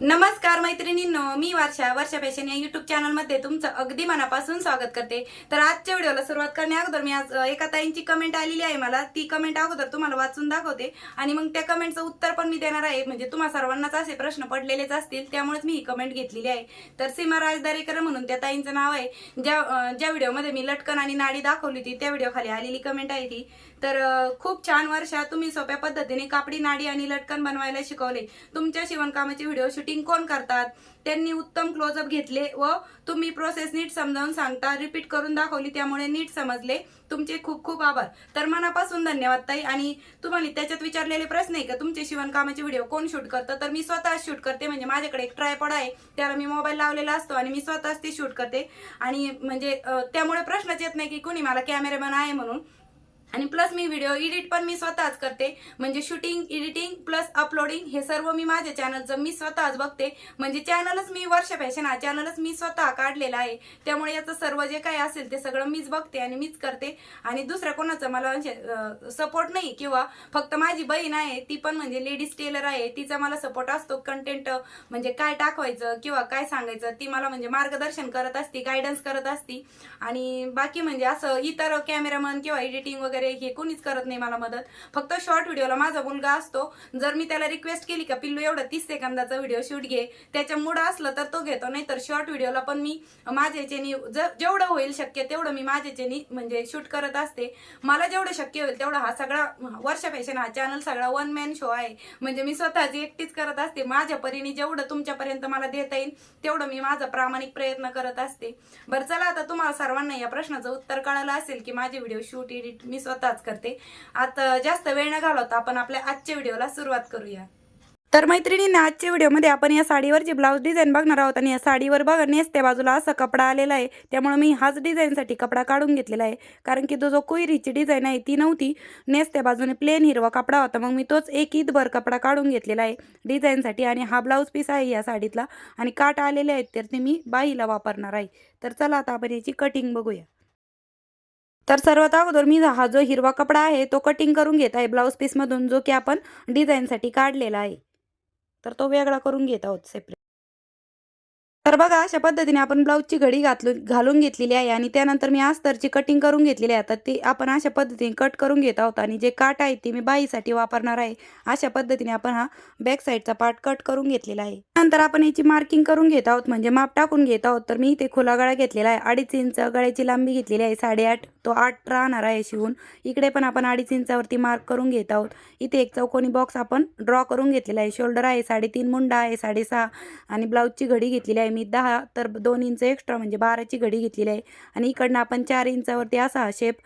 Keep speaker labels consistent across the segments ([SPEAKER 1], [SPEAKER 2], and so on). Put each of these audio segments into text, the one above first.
[SPEAKER 1] नमस्कार मैत्रिणींनो मी वर्षा वर्षा फॅशन या युट्यूब चॅनलमध्ये तुमचं अगदी मनापासून स्वागत करते. तर आजच्या व्हिडिओला सुरुवात करण्या अगोदर मी आज एका ताईंची कमेंट आलेली आहे मला. ती कमेंट अगोदर तुम्हाला वाचून दाखवते आणि मग त्या कमेंटचं उत्तर पण मी देणार आहे. म्हणजे तुम्हा सर्वांनाच असे प्रश्न पडलेलेच असतील त्यामुळेच मी ही कमेंट घेतलेली आहे. तर सीमा राजदारेकर म्हणून त्या ताईंचं नाव आहे. ज्या ज्या व्हिडिओमध्ये मी लटकन आणि नाडी दाखवली होती त्या व्हिडिओ खाली आलेली कमेंट आहे ती. तर खूप छान वर्षा तुम्ही सोप्या पद्धतीने कापडी नाडी आणि लटकन बनवायला शिकवले. तुमच्या शिवणकामाचे व्हिडिओ शूटिंग कोण करतात? त्यांनी उत्तम क्लोजअप घेतले व तुम्ही प्रोसेस नीट समजावून सांगता. रिपीट करून दाखवली त्यामुळे नीट समजले. तुमचे खूप खूप आभार. तर मनापासून धन्यवाद ताई. आणि तुम्हाला त्याच्यात विचारलेले प्रश्न आहे का? तुमचे शिवणकामाचे व्हिडिओ कोण शूट करतं? तर मी स्वतः शूट करते. म्हणजे माझ्याकडे एक ट्रायपॉड आहे. त्याला मी मोबाईल लावलेला असतो आणि मी स्वतःच ते शूट करते. आणि म्हणजे त्यामुळे प्रश्नच येत नाही की कोणी मला कॅमेरामॅन आहे म्हणून. आणि प्लस मी व्हिडिओ एडिट पण मी स्वतःच करते. म्हणजे शूटिंग एडिटिंग प्लस अपलोडिंग हे सर्व मी माझ्या चॅनलचं मी स्वतःच बघते. म्हणजे चॅनलच मी वर्ष फॅशन हा चॅनलच मी स्वतः काढलेला आहे. त्यामुळे याचं सर्व जे काही असेल ते सगळं मीच बघते आणि मीच करते. आणि दुसऱ्या कोणाचं मला म्हणजे सपोर्ट नाही किंवा फक्त माझी बहीण आहे ती पण म्हणजे लेडीज टेलर आहे तिचा मला सपोर्ट असतो कंटेंट म्हणजे काय टाकवायचं किंवा काय सांगायचं ती मला म्हणजे मार्गदर्शन करत असती गायडन्स करत असती. आणि बाकी म्हणजे असं इतर कॅमेरामन किंवा एडिटिंग वगैरे हे कोणीच करत नाही मला मदत. फक्त शॉर्ट व्हिडिओला माझा मुलगा असतो. जर मी त्याला रिक्वेस्ट केली का पिल्लू एवढा तीस सेकंदाचा व्हिडिओ शूट घे त्याच्या मूड असलं तर तो घेतो. नाही तर शॉर्ट व्हिडिओला पण मी माझ्या याच्यानी जेवढं होईल शक्य तेवढं मी माझ्या याच्यानी म्हणजे शूट करत असते. मला जेवढं शक्य होईल तेवढं हा सगळा वर्षा फॅशन हा चॅनल सगळा वन मॅन शो आहे. म्हणजे मी स्वतःची एकटीच करत असते. माझ्या परीने जेवढं तुमच्यापर्यंत मला देता येईल तेवढं मी माझा प्रामाणिक प्रयत्न करत असते. बरं चला आता तुम्हाला सर्वांना या प्रश्नाचं उत्तर कळालं असेल की माझे व्हिडिओ शूट एडिट मी स्वतःच करते. आता जास्त वेळ न घालवता आपण आपल्या आजच्या व्हिडिओला सुरुवात करूया. तर मैत्रिणींना आजच्या व्हिडिओमध्ये आपण या साडीवरची ब्लाऊज डिझाईन बघणार आहोत आणि या साडीवर बघा नेसत्या बाजूला असा कपडा आलेला आहे. त्यामुळे मी हाच डिझाईनसाठी कपडा काढून घेतलेला आहे. कारण की तो जो कोयरीची डिझाईन आहे ती नव्हती. नेसत्या बाजूने प्लेन हिरवा कपडा होता. मग मी तोच एक ईदभर कपडा काढून घेतलेला आहे डिझाईनसाठी. आणि हा ब्लाऊज पीस आहे या साडीतला. आणि काट आलेले आहेत तर ते मी बाईला वापरणार आहे. तर चला आता आपण याची कटिंग बघूया. तर सर्वात अगोदर मी हा जो हिरवा कपडा आहे तो कटिंग करून घेत आहे. ब्लाऊज पीसमधून जो की आपण डिझाईनसाठी काढलेला आहे. तर तो वेगळा करून घेत आहोत सेपरेट तर बघा अशा पद्धतीने आपण ब्लाऊजची घडी घातलून घालून घेतलेली आहे आणि त्यानंतर मी अस्तरची कटिंग करून घेतलेली आहे. तर ती आपण अशा पद्धतीने कट करून घेत आहोत आणि जे काट आहे ते मी बाईसाठी वापरणार आहे. अशा पद्धतीने आपण हा बॅक साईडचा पार्ट कट करून घेतलेला आहे. नंतर आपण याची मार्किंग करून घेत आहोत म्हणजे माप टाकून घेत आहोत. तर मी इथे खुला गळा घेतलेला आहे. अडीच इंच गळ्याची लांबी घेतलेली आहे साडेआठ तो आठ राहणार आहे शिवून. इकडे पण आपण अडीच इंचावरती मार्क करून घेत आहोत. इथे एक चौकोनी बॉक्स आपण ड्रॉ करून घेतलेला आहे. शोल्डर आहे साडेतीन मुंडा आहे साडेसहा आणि ब्लाऊजची घडी घेतलेली आहे. मी दहा तर दोन इंच एक्स्ट्रा म्हणजे बाराची घडी घेतलेली आहे. आणि इकडनं आपण चार इंचावरती असा शेप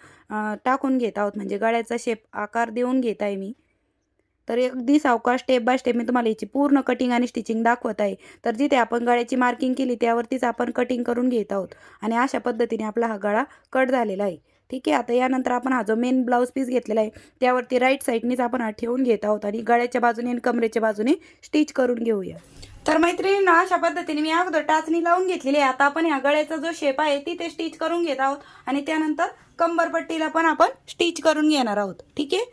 [SPEAKER 1] टाकून घेत आहोत. म्हणजे गळ्याचा शेप आकार देऊन घेत आहे मी. तर अगदी सावकाश स्टेप बाय स्टेप मी तुम्हाला याची पूर्ण कटिंग आणि स्टिचिंग दाखवत आहे. तर जिथे आपण गळ्याची मार्किंग केली त्यावरतीच आपण कटिंग करून घेत आहोत. आणि अशा पद्धतीने आपला हा गळा कट झालेला आहे. ठीक आहे आता यानंतर आपण हा जो मेन ब्लाऊज पीस घेतलेला आहे त्यावरती राईट साईडनीच आपण हा ठेवून घेत आहोत आणि गळ्याच्या बाजूने आणि कमरेच्या बाजूने स्टिच करून घेऊया. तर मैत्रिणींना अशा पद्धतीने मी अगोदर टाचणी लावून घेतलेली आहे. आता आपण ह्या गळ्याचा जो शेप आहे तिथे स्टिच करून घेत आहोत. आणि त्यानंतर कंबरपट्टीला पण आपण स्टिच करून घेणार आहोत. ठीक आहे?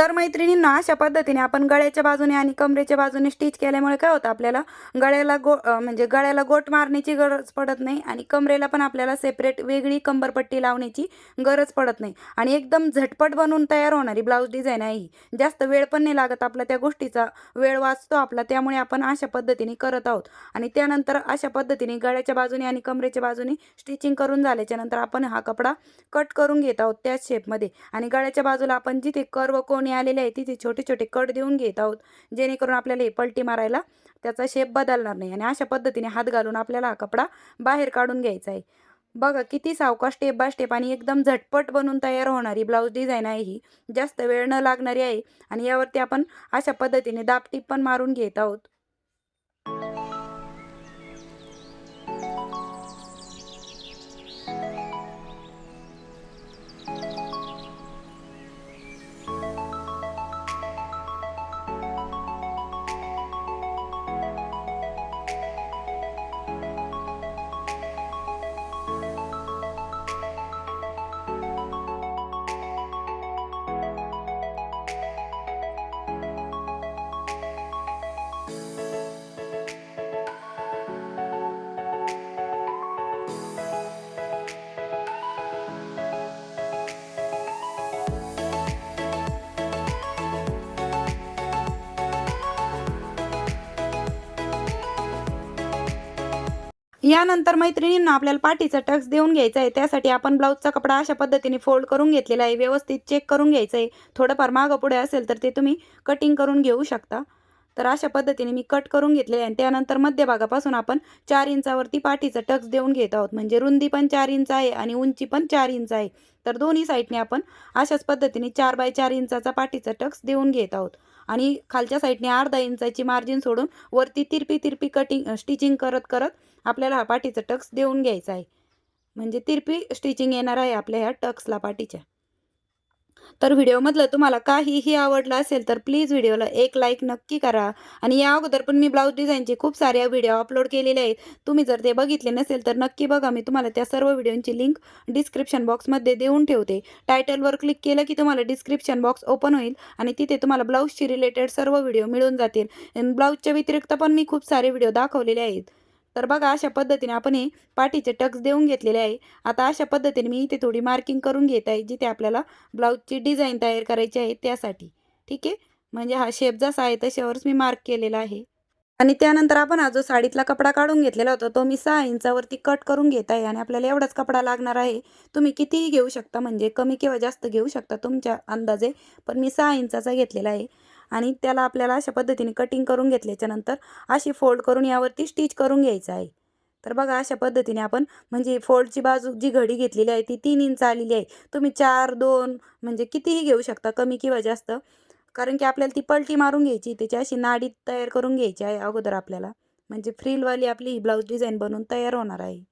[SPEAKER 1] तर मैत्रिणींना अशा पद्धतीने आपण गळ्याच्या बाजूने आणि कमरेच्या बाजूने स्टिच केल्यामुळे काय होतं आपल्याला गळ्याला गो म्हणजे गळ्याला गोट मारण्याची गरज पडत नाही आणि कमरेला पण आपल्याला सेपरेट वेगळी कंबरपट्टी लावण्याची गरज पडत नाही. आणि एकदम झटपट बनवून तयार होणारी ब्लाऊज डिझाईन आहे ही. जास्त वेळ पण नाही लागत आपला त्या गोष्टीचा. वेळ वाचतो आपला त्यामुळे आपण अशा पद्धतीने करत आहोत. आणि त्यानंतर अशा पद्धतीने गळ्याच्या बाजूने आणि कमरेच्या बाजूने स्टिचिंग करून झाल्याच्यानंतर आपण हा कपडा कट करून घेत आहोत त्याच शेपमध्ये आणि गळ्याच्या बाजूला आपण जिथे कर्व कोणी आलेले आहे तिथे छोटे छोटे कट देऊन घेत आहोत. जेणेकरून आपल्याला हे पलटी मारायला त्याचा शेप बदलणार नाही. आणि अशा पद्धतीने हात घालून आपल्याला हा कपडा बाहेर काढून घ्यायचा आहे. बघा किती सावकाश स्टेप बाय स्टेप आणि एकदम झटपट बनून तयार होणारी ब्लाऊज डिझाईन आहे ही. जास्त वेळ न लागणारी आहे. आणि यावरती आपण अशा पद्धतीने दापटीप पण मारून घेत आहोत. यानंतर मैत्रिणींना आपल्याला पाठीचा टक्स देऊन घ्यायचा आहे. त्यासाठी आपण ब्लाऊजचा कपडा अशा पद्धतीने फोल्ड करून घेतलेला आहे. व्यवस्थित चेक करून घ्यायचं आहे. थोडंफार मागं पुढे असेल तर ते तुम्ही कटिंग करून घेऊ शकता. तर अशा पद्धतीने मी कट करून घेतलेले आहे. आणि त्यानंतर मध्यभागापासून आपण चार इंचावरती पाठीचा टक्स देऊन घेत आहोत. म्हणजे रुंदी पण चार इंच आहे आणि उंची पण चार इंच आहे. तर दोन्ही साईडने आपण अशाच पद्धतीने चार बाय चार इंचाचा पाठीचा टक्स देऊन घेत आहोत. आणि खालच्या साईडने अर्धा इंचाची मार्जिन सोडून वरती तिरपी तिरपी कटिंग स्टिचिंग करत करत आपल्याला हा पाठीचा टक्स देऊन घ्यायचा आहे. म्हणजे तिरपी स्टिचिंग येणार आहे आपल्या ह्या टक्सला पाठीच्या. तर व्हिडिओमधलं तुम्हाला काहीही आवडलं असेल तर प्लीज व्हिडिओला एक लाईक नक्की करा. आणि या अगोदर पण मी ब्लाऊज डिझाईनचे खूप सारे व्हिडिओ अपलोड केलेले आहेत. तुम्ही जर ते बघितले नसेल तर नक्की बघा. मी तुम्हाला त्या सर्व व्हिडिओंची लिंक डिस्क्रिप्शन बॉक्समध्ये देऊन ठेवते. टायटलवर क्लिक केलं की तुम्हाला डिस्क्रिप्शन बॉक्स ओपन होईल आणि तिथे तुम्हाला ब्लाऊजशी रिलेटेड सर्व व्हिडिओ मिळून जातील. ब्लाऊजच्या व्यतिरिक्त पण मी खूप सारे व्हिडिओ दाखवलेले आहेत. तर बघा अशा पद्धतीने आपण हे पाठीचे टक्स देऊन घेतलेले आहे. आता अशा पद्धतीने मी इथे थोडी मार्किंग करून घेत आहे जिथे आपल्याला ब्लाऊजची डिझाईन तयार करायची आहे त्यासाठी. ठीक आहे? म्हणजे हा शेप जसा आहे तशावरच मी मार्क केलेला आहे. आणि त्यानंतर आपण हा जो साडीतला कपडा काढून घेतलेला होता तो मी सहा इंचावरती कट करून घेत आहे आणि आपल्याला एवढाच कपडा लागणार आहे. तुम्ही कितीही घेऊ शकता म्हणजे कमी किंवा जास्त घेऊ शकता तुमच्या अंदाजे पण मी सहा इंचाचा घेतलेला आहे. आणि त्याला आपल्याला अशा पद्धतीने कटिंग करून घेतल्याच्यानंतर अशी फोल्ड करून यावरती स्टिच करून घ्यायचं आहे. तर बघा अशा पद्धतीने आपण म्हणजे फोल्डची बाजू जी घडी घेतलेली आहे ती तीन इंच आलेली आहे. तुम्ही चार दोन म्हणजे कितीही घेऊ शकता कमी किंवा जास्त. कारण की आपल्याला ती पलटी मारून घ्यायची त्याची अशी नाडी तयार करून घ्यायची आहे अगोदर आपल्याला. म्हणजे फ्रीलवाली आपली ही ब्लाऊज डिझाईन बनवून तयार होणार आहे.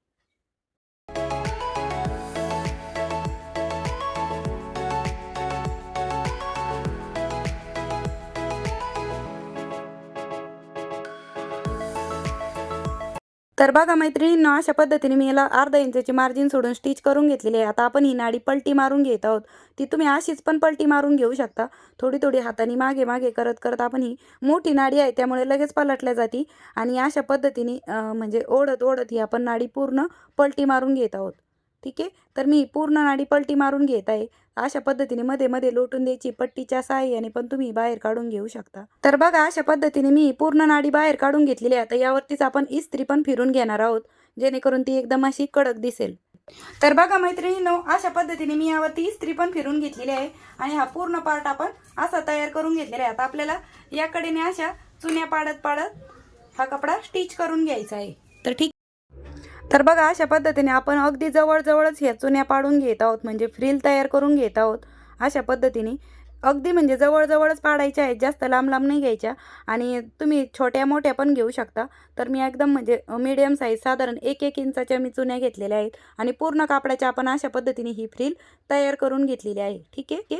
[SPEAKER 1] तर बघा मैत्रिणींना अशा पद्धतीने मी याला अर्धा इंचाची मार्जिन सोडून स्टिच करून घेतलेली आहे. आता आपण ही नाडी पलटी मारून घेत आहोत. ती तुम्ही अशीच पण पलटी मारून घेऊ शकता. थोडी थोडी हाताने मागे मागे करत करत आपण ही मोठी नाडी आहे त्यामुळे लगेच पलटल्या जाती. आणि अशा पद्धतीने म्हणजे ओढत ओढत ही आपण नाडी पूर्ण पलटी मारून घेत आहोत. ठीक आहे? तर मी पूर्ण नाडी पलटी मारून घेत आहे. अशा पद्धतीने मध्ये मध्ये लोटून द्यायची पट्टीच्या साहाय्याने पण तुम्ही बाहेर काढून घेऊ शकता. तर बघा अशा पद्धतीने मी पूर्ण नाडी बाहेर काढून घेतलेली आहे. आता यावरतीच आपण इस्त्री पण फिरून घेणार आहोत जेणेकरून ती एकदम अशी कडक दिसेल. तर बघा मैत्रिणीनो अशा पद्धतीने मी यावरती इस्त्री पण फिरून घेतलेली आहे आणि हा पूर्ण पार्ट आपण असा तयार करून घेतलेला आहे. आता आपल्याला याकडेने अशा चुन्या पाडत पाडत हा कपडा स्टिच करून घ्यायचा आहे. तर ठीक तर बघा अशा पद्धतीने आपण अगदी जवळजवळच ह्या चुन्या पाडून घेत आहोत. म्हणजे फ्रील तयार करून घेत आहोत. अशा पद्धतीने अगदी म्हणजे जवळजवळच पाडायच्या आहेत. जास्त लांब लांब नाही घ्यायच्या. आणि तुम्ही छोट्या मोठ्या पण घेऊ शकता. तर मी एकदम म्हणजे मीडियम साईज साधारण एक एक इंचाच्या मी चुन्या घेतलेल्या आहेत. आणि पूर्ण कापडाच्या आपण अशा पद्धतीने ही फ्रील तयार करून घेतलेली आहे. ठीक आहे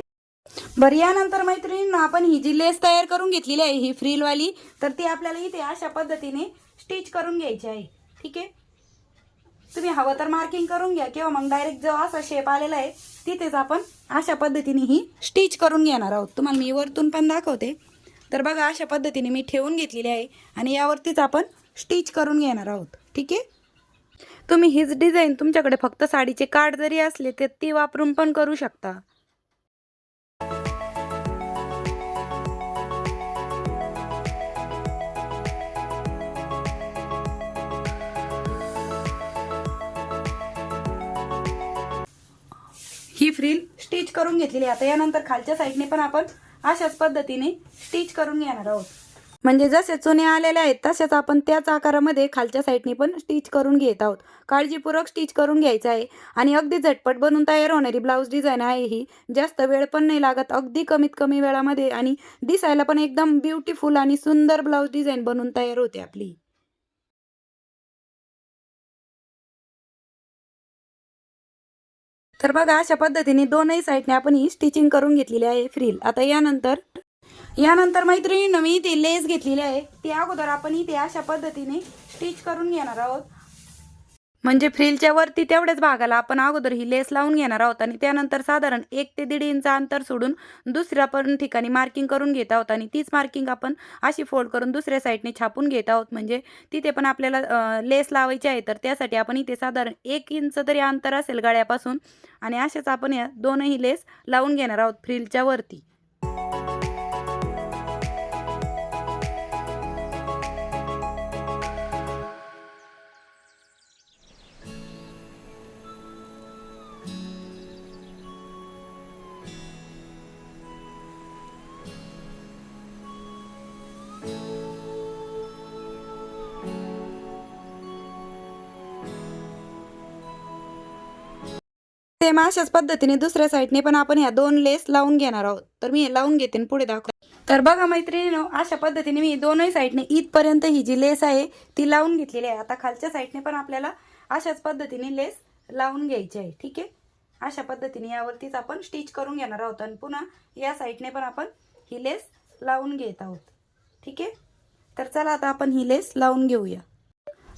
[SPEAKER 1] बरं यानंतर मैत्रिणींना आपण ही जी लेस तयार करून घेतलेली आहे ही फ्रीलवाली तर ती आपल्याला इथे अशा पद्धतीने स्टिच करून घ्यायची आहे. ठीक आहे? तुम्ही हवं तर मार्किंग करून घ्या किंवा मग डायरेक्ट जो असा शेप आलेला आहे तिथेच आपण अशा पद्धतीने ही स्टिच करून घेणार आहोत. तुम्हाला मी वरतून पण दाखवते. तर बघा अशा पद्धतीने मी ठेवून घेतलेली आहे आणि यावरतीच आपण स्टिच करून घेणार आहोत. ठीक आहे? तुम्ही हीच डिझाईन तुमच्याकडे फक्त साडीचे कार्ड जरी असले तर ती वापरून पण करू शकता. ही फ्रील स्टिच करून घेतलेली आता यानंतर खालच्या साईडने पण आपण अशाच पद्धतीने स्टिच करून घेणार आहोत. म्हणजे जसे चुने आलेले आहेत तसेच आपण त्याच आकारामध्ये खालच्या साईडने पण स्टिच करून घेत आहोत. काळजीपूर्वक स्टिच करून घ्यायचं आहे. आणि अगदी झटपट बनून तयार होणारी ब्लाऊज डिझाईन आहे ही. जास्त वेळ पण नाही लागत अगदी कमीत कमी वेळामध्ये. आणि दिसायला पण एकदम ब्युटिफुल आणि सुंदर ब्लाऊज डिझाईन बनून तयार होते आपली. तर बघा अशा पद्धतीने दोनही साईडने आपण ही स्टिचिंग करून घेतलेली आहे फ्रील. आता यानंतर यानंतर मैत्रिणीनं मी इथे लेस घेतलेली आहे. ती अगोदर आपण इथे अशा पद्धतीने स्टिच करून घेणार आहोत. म्हणजे फ्रिलच्या वरती तेवढ्याच भागाला आपण अगोदर ही लेस लावून घेणार आहोत आणि त्यानंतर साधारण एक ते दीड इंच अंतर सोडून दुसऱ्या पण ठिकाणी मार्किंग करून घेत आहोत आणि तीच मार्किंग आपण अशी फोल्ड करून दुसऱ्या साईडने छापून घेत आहोत. म्हणजे तिथे पण आपल्याला लेस लावायची आहे तर त्यासाठी आपण इथे साधारण एक इंच तरी अंतर असेल गळ्यापासून आणि अशाच आपण या दोनही लेस लावून घेणार आहोत फ्रिलच्या वरती. सेम अशाच पद्धतीने दुसऱ्या साईडने पण आपण ह्या दोन लेस लावून घेणार आहोत. तर मी हे लावून घेते पुढे दाखव तर बघा मैत्रिणीनो अशा पद्धतीने मी दोनही साईडने इथपर्यंत ही जी लेस आहे ती लावून घेतलेली आहे. आता खालच्या साईडने पण आपल्याला अशाच पद्धतीने लेस लावून घ्यायची आहे ठीक आहे? अशा पद्धतीने यावरतीच आपण स्टिच करून घेणार आहोत आणि पुन्हा या साईडने पण आपण ही लेस लावून घेत आहोत ठीक आहे? तर चला आता आपण ही लेस लावून घेऊया.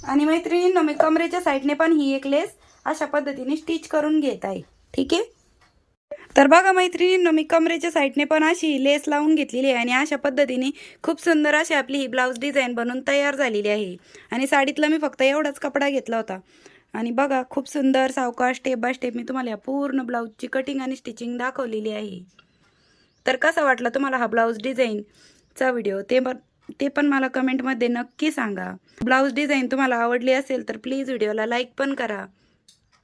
[SPEAKER 1] आणि मैत्रिणींनो मी कमरेच्या साईडने पण ही एक लेस अशा पद्धतीने स्टिच करून घेत आहे. ठीक आहे? तर बघा मैत्रिणींनो मी कमरेच्या साईडने पण अशी लेस लावून घेतलेली आहे आणि अशा पद्धतीने खूप सुंदर अशी आपली ही ब्लाऊज डिझाईन बनवून तयार झालेली आहे. आणि साडीतला मी फक्त एवढाच कपडा घेतला होता. आणि बघा खूप सुंदर सावकाश स्टेप बाय स्टेप मी तुम्हाला या पूर्ण ब्लाऊजची कटिंग आणि स्टिचिंग दाखवलेली आहे. तर कसा वाटला तुम्हाला हा ब्लाऊज डिझाईनचा व्हिडिओ ते पण ते पण मला कमेंटमध्ये नक्की सांगा. ब्लाऊज डिझाईन तुम्हाला आवडली असेल तर प्लीज व्हिडिओला लाईक पण करा.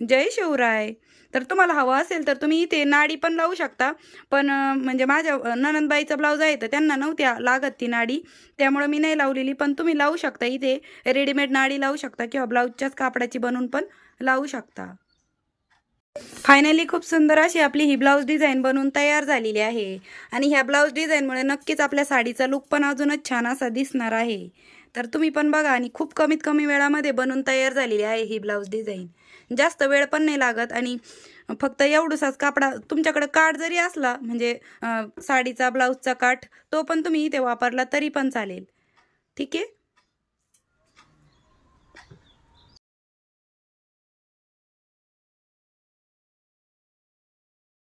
[SPEAKER 1] जय शिवराय. तर तुम्हाला हवं असेल तर तुम्ही इथे नाडी पण लावू शकता. पण म्हणजे माझ्या ननंदबाईचा ब्लाऊज आहे तर त्यांना नव्हत्या लागत ती नाडी. त्यामुळं मी नाही लावलेली पण तुम्ही लावू शकता. इथे रेडीमेड नाडी लावू शकता किंवा ब्लाऊजच्याच कापडाची बनवून पण लावू शकता. फायनली खूप सुंदर अशी आपली ही ब्लाऊज डिझाईन बनवून तयार झालेली आहे. आणि ह्या ब्लाऊज डिझाईनमुळे नक्कीच आपल्या साडीचा लुक पण अजूनच छान असा दिसणार आहे. तर तुम्ही पण बघा आणि खूप कमीत कमी वेळामध्ये बनवून तयार झालेली आहे ही ब्लाऊज डिझाईन जास्त वेळ पण नाही लागत आणि फक्त एवढूसाच कापडा तुमच्याकडे काठ जरी असला म्हणजे साडीचा ब्लाऊजचा काठ तो पण तुम्ही इथे वापरला तरी पण चालेल. ठीक आहे?